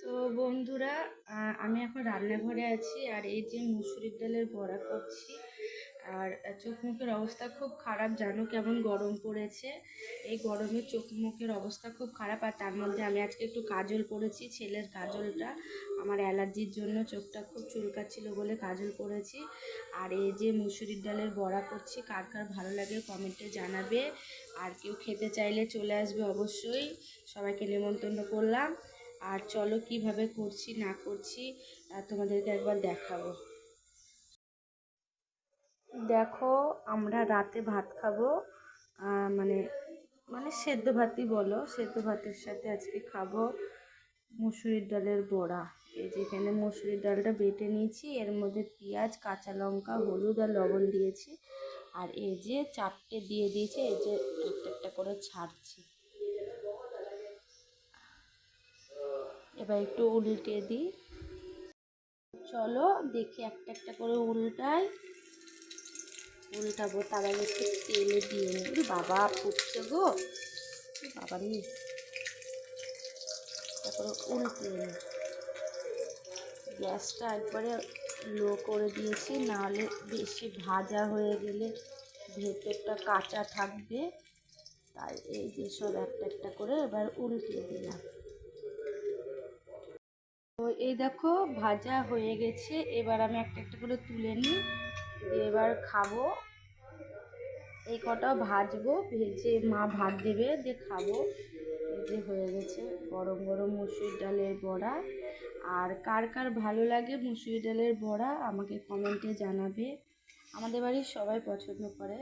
তো বন্ধুরা আমি এখন রান্নাঘরে আছি আর এই যে মুসুরির ডালের বড়া করছি। আর চোখ মুখের অবস্থা খুব খারাপ, জানো কেমন গরম পড়েছে। এই গরমে চোখ মুখের অবস্থা খুব খারাপ আর তার মধ্যে আমি আজকে একটু কাজল পরেছি, ছেলের কাজলটা। আমার অ্যালার্জির জন্য চোখটা খুব চুলকাচ্ছিল বলে কাজল পরেছি। আর এই যে মুসুরির ডালের বড়া করছি, কার কার ভালো লাগে কমেন্টে জানাবে। আর কেউ খেতে চাইলে চলে আসবে অবশ্যই। সবাইকে নেমন্তন্ন করলাম। আর চলো কীভাবে করছি, না করছি তোমাদেরকে একবার দেখাবো। দেখো, আমরা রাতে ভাত খাব মানে মানে সেদ্ধ ভাতই বলো, সেদ্ধ ভাতের সাথে আজকে খাব মুসুরির ডালের বড়া। এই যে এখানে মুসুরির ডালটা বেটে নিয়েছি, এর মধ্যে পেঁয়াজ, কাঁচা লঙ্কা, হলুদ আর লবণ দিয়েছি। আর এই যে চারটে দিয়ে দিয়েছে, এই যে একটা একটা করে ছাড়ছি। এবার একটু উল্টে দিই। চলো দেখি একটা একটা করে উল্টাই। উল্টাবো তার আগে একটু তেলে দিয়ে নিই। বাবা, ফুটছে গো। বাবা নি তারপরে উল্টে নিই। গ্যাসটা একবারে লো করে দিয়েছি, নাহলে বেশি ভাজা হয়ে গেলে ভেতরটা কাঁচা থাকবে। তাই এই যে সব একটা একটা করে এবার উল্টে দিলাম। তো এই দেখো ভাজা হয়ে গেছে। এবার আমি একটা একটা করে তুলে নিই। এবার খাব। এই কটা ভাজবো, ভেজে মা ভাত দেবে, দিয়ে খাব। যে হয়ে গেছে গরম গরম মুসুর ডালের বড়া। আর কার কার ভালো লাগে মুসুর ডালের বড়া, আমাকে কমেন্টে জানাবে। আমাদের বাড়ির সবাই পছন্দ করে।